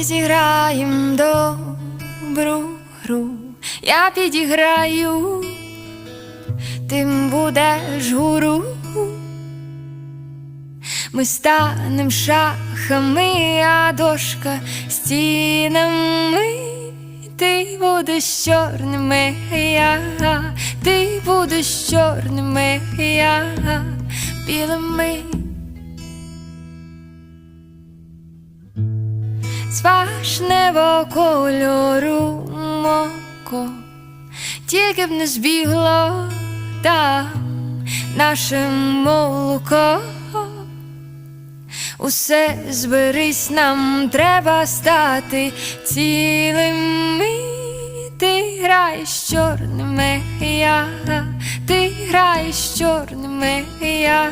зіграєм добру гру, я підіграю, ти будеш гуру. Ми станем шахами, а дошка стінами. Ти будеш чорними, я, ти будеш чорними, я, білими. Зважнего кольору моко, тільки б не збігло там наше молоко. Усе зберись, нам треба стати цілими. Ти граєш чорними, я, ти граєш чорними, я.